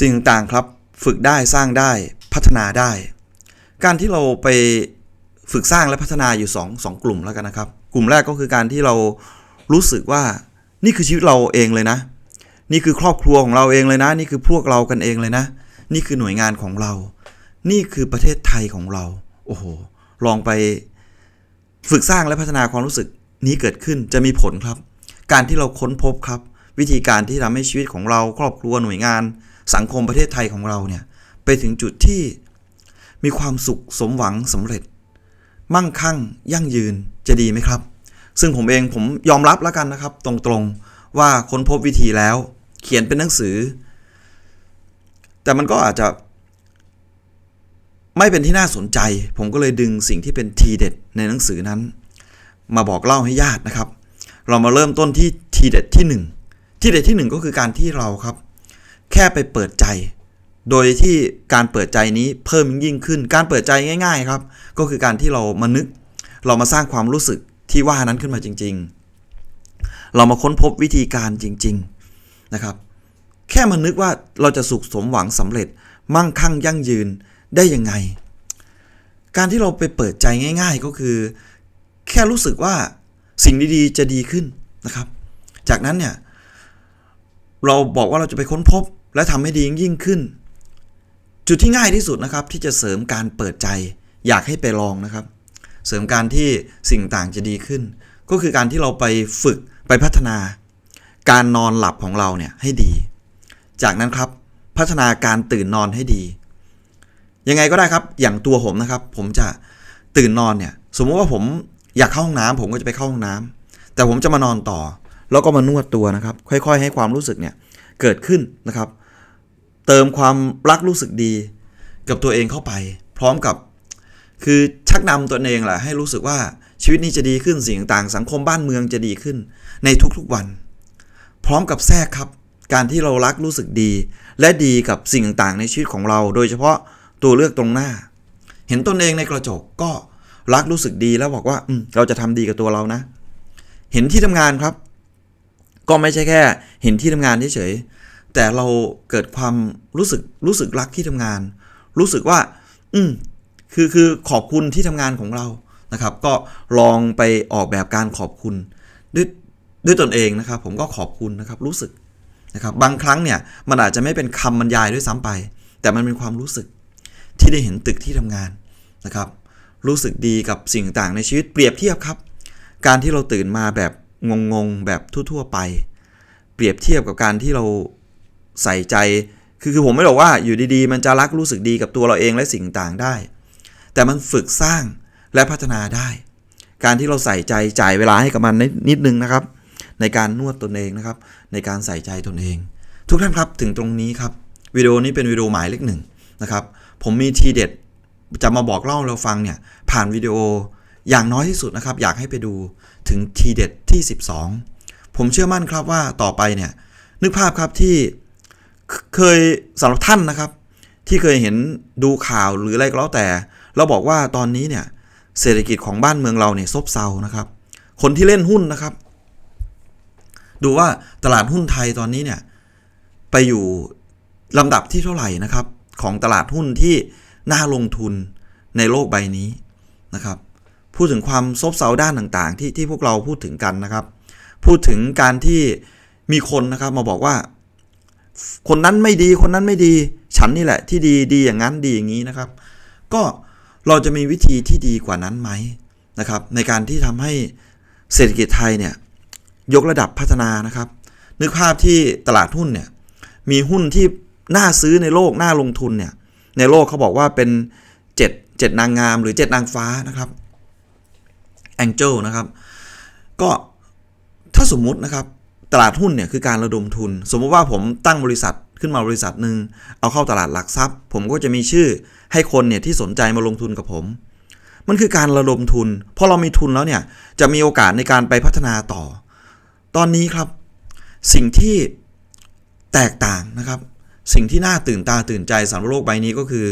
สิ่งต่างครับฝึกได้สร้างได้พัฒนาได้ การที่เราไปฝึกสร้างและพัฒนาอยู่2องสองกลุ่มแล้วกันนะครับ กลุ่มแรกก็คือการที่เรารู้สึกว่านี่คือชีวิตเราเองเลยนะ นี่คือครอบครัวของเราเองเลยนะ นี่คือพวกเรากันเองเลยนะ นี่คือหน่วยงานของเรา นี่คือประเทศไทยของเรา โอ้โห ลองไปฝึกสร้างและพัฒนาความรู้สึกนี้เกิดขึ้นจะมีผลครับ การที่เราค้นพบครับ วิธีการที่ทำให้ชีวิตของเราครอบครัวหน่วยงาน สังคมประเทศไทยของเราเนี่ยไปถึงจุดที่มีความสุขสมหวังสำเร็จ มั่งคั่ง ยั่งยืนจะดีไหมครับ ซึ่งผมเองผมยอมรับแล้วกันนะครับ ตรงๆว่าค้นพบวิธีแล้ว เขียนเป็นหนังสือ แต่มันก็อาจจะ ไม่เป็นที่น่าสนใจ ผมก็เลยดึงสิ่งที่เป็นทีเด็ดในหนังสือนั้น มาบอกเล่าให้ญาตินะครับ เรามาเริ่มต้นที่ทีเด็ดที่ 1 ทีเด็ดที่ 1 ก็คือการที่เราครับ แค่ไปเปิดใจ โดยที่การเปิดใจนี้เพิ่มยิ่งขึ้น การเปิดใจง่าย ๆ ครับ ก็คือการที่เรามานึก เรามาสร้างความรู้สึกที่ว่านั้นขึ้นมาจริง ๆ เรามาค้นพบวิธีการจริง ๆนะครับ แค่มานึกว่าเราจะสุขสมหวังสำเร็จ มั่งคั่งยั่งยืนได้ยังไง การที่เราไปเปิดใจง่าย ๆ ก็คือ แค่รู้สึกว่าสิ่งดีๆจะดีขึ้นนะครับ จากนั้นเนี่ยเราบอกว่าเราจะไปค้นพบ และทำให้ดียิ่งขึ้น จุดที่ง่ายที่สุดนะครับที่จะเสริมการเปิดใจ อยากให้ไปลองนะครับ เสริมการที่สิ่งต่างจะดีขึ้น ก็คือการที่เราไปฝึกไปพัฒนา การนอนหลับของเราเนี่ยให้ดี จากนั้นครับพัฒนาการตื่นนอนให้ดี ยังไงก็ได้ครับอย่างตัวผมนะครับ ผมจะตื่นนอนเนี่ยสมมติว่าผมอยากเข้าห้องน้ำผมก็จะไปเข้าห้องน้ำแต่ผมจะมานอนต่อ แล้วก็มานวดตัวนะครับ ค่อย ๆ ให้ความรู้สึกเนี่ยเกิดขึ้นนะครับ เติมความรักรู้สึกดี กับตัวเองเข้าไป พร้อมกับ คือชักนำตัวเองแหละให้รู้สึกว่าชีวิตนี้จะดีขึ้นสิ่งต่างสังคมบ้านเมืองจะดีขึ้น ในทุกๆวัน พร้อมกับแทรกครับ การที่เรารักรู้สึกดี และดีกับสิ่งต่างในชีวิตของเรา โดยเฉพาะตัวเลือกตรงหน้า เห็นตนเองในกระจกก็รักรู้สึกดีแล้วบอกว่าอืมเราจะทำดีกับตัวเรานะ เห็นที่ทำงานครับ ก็ไม่ใช่แค่ เห็นที่ทำงานเฉย แต่เราเกิดความรู้สึกรู้สึกรักที่ทำงาน รู้สึกว่า อืมคือคือขอบคุณที่ทำงานของเรานะครับ ก็ลองไปออกแบบการขอบคุณ ด้วยด้วยตนเองนะครับ ผมก็ขอบคุณนะครับ รู้สึกนะครับ บางครั้งเนี่ยมันอาจจะไม่เป็นคำบรรยายด้วยซ้ำไป แต่มันเป็นความรู้สึกที่ได้เห็นตึกที่ทำงานนะครับ รู้สึกดีกับสิ่งต่างในชีวิตเปรียบเทียบครับ การที่เราตื่นมาแบบงงๆแบบทั่ว ๆ ไป เปรียบเทียบกับการที่เรา ใส่ใจ คือคือผมไม่บอกว่าอยู่ดีๆ มันจะรักรู้สึกดีกับตัวเราเองและสิ่งต่างได้ แต่มันฝึกสร้างและพัฒนาได้ การที่เราใส่ใจจ่ายเวลาให้กับมันนิดนึงนะครับ ในการนวดตนเองนะครับ ในการใส่ใจตนเอง ทุกท่านครับถึงตรงนี้ครับวิดีโอนี้เป็นวิดีโอหมายเลขหนึ่งนะครับผมมีทีเด็ดจะมาบอกเล่าเราฟังเนี่ยผ่านวิดีโออย่างน้อยที่สุดนะครับ อยากให้ไปดูถึงทีเด็ดที่ 12 ผมเชื่อมั่นครับว่าต่อไปเนี่ยนึกภาพครับที่ เคยสำหรับท่านนะครับ ที่เคยเห็นดูข่าวหรืออะไรก็แล้วแต่ เราบอกว่าตอนนี้เนี่ยเศรษฐกิจของบ้านเมืองเราเนี่ยซบเซานะครับ คนที่เล่นหุ้นนะครับ ดูว่าตลาดหุ้นไทยตอนนี้เนี่ยไปอยู่ลำดับที่เท่าไหร่นะครับ ของตลาดหุ้นที่น่าลงทุนในโลกใบนี้นะครับ พูดถึงความซบเซาด้านต่างๆ ที่ที่พวกเราพูดถึงกันนะครับ พูดถึงการที่มีคนนะครับมาบอกว่า คนนั้นไม่ดีคนนั้นไม่ดี ฉันนี่แหละที่ดีดีอย่างนั้นดีอย่างนี้นะครับ ก็เราจะมีวิธีที่ดีกว่านั้นไหมนะครับ ในการที่ทำให้เศรษฐกิจไทยเนี่ยยกระดับพัฒนานะครับ นึกภาพที่ตลาดหุ้นเนี่ยมีหุ้นที่น่าซื้อในโลกน่าลงทุนเนี่ยในโลกเขาบอกว่าเป็น 7 7 นางงามหรือ 7 นางฟ้านะครับแองเจลนะครับ ก็ถ้าสมมุตินะครับ ตลาดหุ้นเนี่ยคือการระดมทุน สมมุติว่าผมตั้งบริษัทขึ้นมาบริษัทหนึ่งเอาเข้าตลาดหลักทรัพย์ ผมก็จะมีชื่อให้คนเนี่ยที่สนใจมาลงทุนกับผม มันคือการระดมทุนพอเรามีทุนแล้วเนี่ยจะมีโอกาสในการไปพัฒนาต่อ ตอนนี้ครับ สิ่งที่แตกต่างนะครับ สิ่งที่น่าตื่นตาตื่นใจสำหรับโลกใบนี้ก็คือ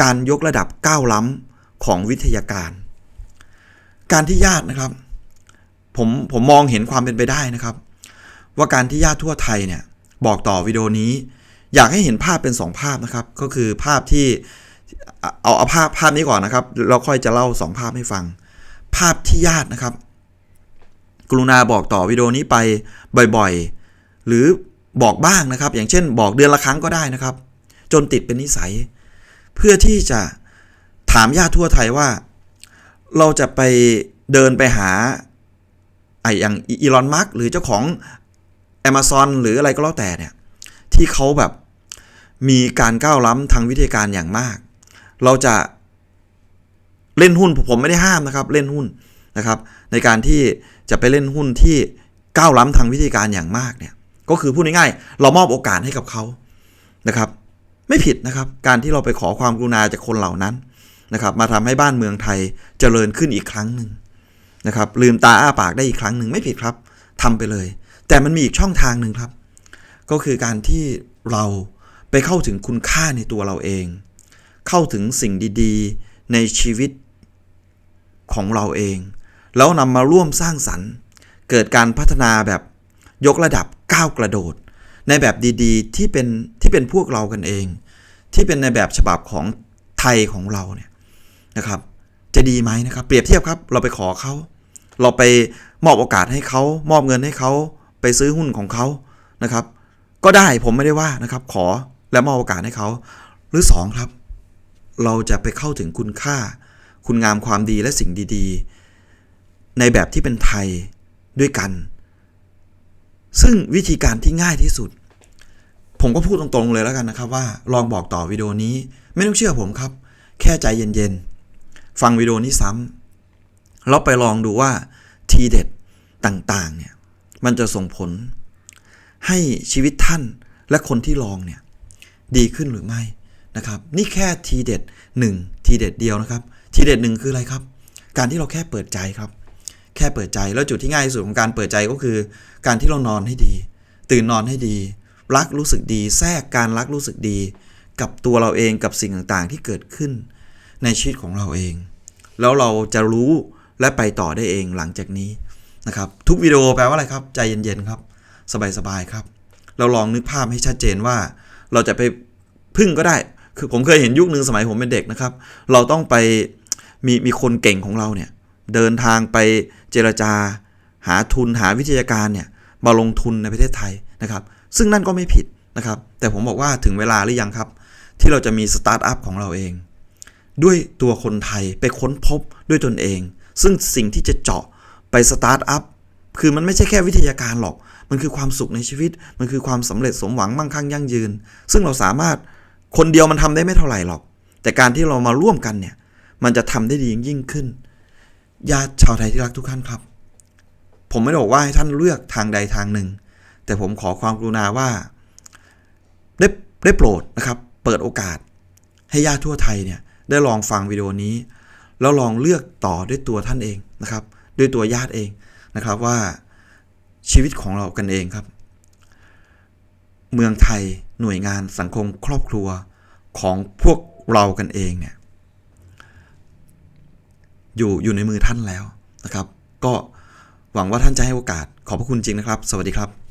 การยกระดับก้าวล้ำของวิทยาการ การที่ญาตินะครับ ผมผมมองเห็นความเป็นไปได้นะครับ ว่าการที่ญาติทั่วไทยเนี่ยบอกต่อวิดีโอนี้ อยากให้เห็นภาพเป็นสองภาพนะครับ ก็คือภาพที่เอาเอาภาพภาพนี้ก่อนนะครับเราค่อยจะเล่าสองภาพให้ฟัง ภาพที่ญาตินะครับ กรุณาบอกต่อวิดีโอนี้ไปบ่อยๆ หรือบอกบ้างนะครับ อย่างเช่น บอกเดือนละครั้งก็ได้นะครับ จนติดเป็นนิสัย เพื่อที่จะถามญาติทั่วไทยว่า เราจะไปเดินไปหาไอ้อย่างอีลอนมัสหรือเจ้าของ Amazon หรืออะไรก็แล้วแต่เนี่ยที่เขาแบบมีการก้าวล้ำทางวิธีการอย่างมาก เราจะเล่นหุ้นผมไม่ได้ห้ามนะครับ เล่นหุ้นนะครับ ในการที่จะไปเล่นหุ้นที่ก้าวล้ำทางวิธีการอย่างมากเนี่ยก็คือพูดง่ายๆเรามอบโอกาสให้กับเขานะครับ ไม่ผิดนะครับ การที่เราไปขอความกรุณาจากคนเหล่านั้นนะครับ มาทำให้บ้านเมืองไทยเจริญขึ้นอีกครั้งหนึ่งนะครับ ลืมตาอ้าปากได้อีกครั้งหนึ่งไม่ผิดครับทำไปเลย แต่มันมีอีกช่องทางหนึ่งครับ ก็คือการที่เราไปเข้าถึงคุณค่าในตัวเราเอง เข้าถึงสิ่งดีๆ ในชีวิตของเราเอง แล้วนำมาร่วมสร้างสรรค์ เกิดการพัฒนาแบบยกระดับก้าวกระโดด ในแบบดีๆ ที่เป็นที่เป็นพวกเรากันเอง ที่เป็นในแบบฉบับของไทยของเราเนี่ยนะครับ จะดีไหมนะครับ เปรียบเทียบครับ เราไปขอเขา เราไปมอบโอกาสให้เขา มอบเงินให้เขา ไปซื้อหุ้นของเขานะครับ ก็ได้ผมไม่ได้ว่านะครับ ขอและมอบโอกาสให้เขา หรือสองครับ เราจะไปเข้าถึงคุณค่า คุณงามความดีและสิ่งดีๆ ในแบบที่เป็นไทยด้วยกัน ซึ่งวิธีการที่ง่ายที่สุด ผมก็พูดตรงๆเลยแล้วกันนะครับว่าลองบอกต่อวิดีโอนี้ไม่ต้องเชื่อผมครับ แค่ใจเย็นๆ ฟังวิดีโอนี้ซ้ำแล้วไปลองดูว่าทีเด็ดต่างๆเนี่ย มันจะส่งผลให้ชีวิตท่านและคนที่ลองเนี่ยดีขึ้นหรือไม่นะครับ นี่แค่ทีเด็ด1ทีเด็ดเดียวนะครับ ทีเด็ดหนึ่งคืออะไรครับ การที่เราแค่เปิดใจครับ แค่เปิดใจแล้วจุดที่ง่ายที่สุดของการเปิดใจก็คือ การที่เรานอนให้ดี ตื่นนอนให้ดี รักรู้สึกดี แทรกการรักรู้สึกดี กับตัวเราเองกับสิ่งต่างๆ ที่เกิดขึ้นในชีวิตของเราเอง แล้วเราจะรู้และไปต่อได้เองหลังจากนี้ นะครับทุกวิดีโอแปลว่าอะไรครับใจเย็นๆครับ สบายๆครับ เราลองนึกภาพให้ชัดเจนว่า เราจะไปพึ่งก็ได้ คือผมเคยเห็นยุคหนึ่งสมัยผมเป็นเด็กนะครับ เราต้องไปมีมีคนเก่งของเราเนี่ยเดินทางไปเจรจา หาทุนหาวิทยาการเนี่ยมาลงทุนในประเทศไทยนะครับ ซึ่งนั่นก็ไม่ผิดนะครับ แต่ผมบอกว่าถึงเวลาหรือยังครับ ที่เราจะมีสตาร์ทอัพของเราเอง ด้วยตัวคนไทยไปค้นพบด้วยตนเอง ซึ่งสิ่งที่จะเจาะ ไปสตาร์ทอัพคือมันไม่ใช่แค่วิทยาการหรอก มันคือความสุขในชีวิต มันคือความสำเร็จสมหวังมั่งคั่งยั่งยืน ซึ่งเราสามารถคนเดียวมันทำได้ไม่เท่าไหร่หรอก แต่การที่เรามาร่วมกันเนี่ย มันจะทำได้ดียิ่งขึ้น ญาติชาวไทยที่รักทุกท่านครับ ผมไม่ได้บอกว่าให้ท่านเลือกทางใดทางหนึ่ง แต่ผมขอความกรุณาว่า ได้ได้โปรดนะครับ เปิดโอกาส ให้ญาติทั่วไทยเนี่ยได้ลองฟังวิดีโอนี้ แล้วลองเลือกต่อด้วยตัวท่านเองนะครับ ด้วยตัวญาติเองนะครับว่าชีวิตของเรากันเองครับ เมืองไทยหน่วยงานสังคมครอบครัวของพวกเรากันเองเนี่ยอยู่อยู่ในมือท่านแล้วนะครับ ก็หวังว่าท่านจะให้โอกาสขอบพระคุณจริงนะครับ สวัสดีครับ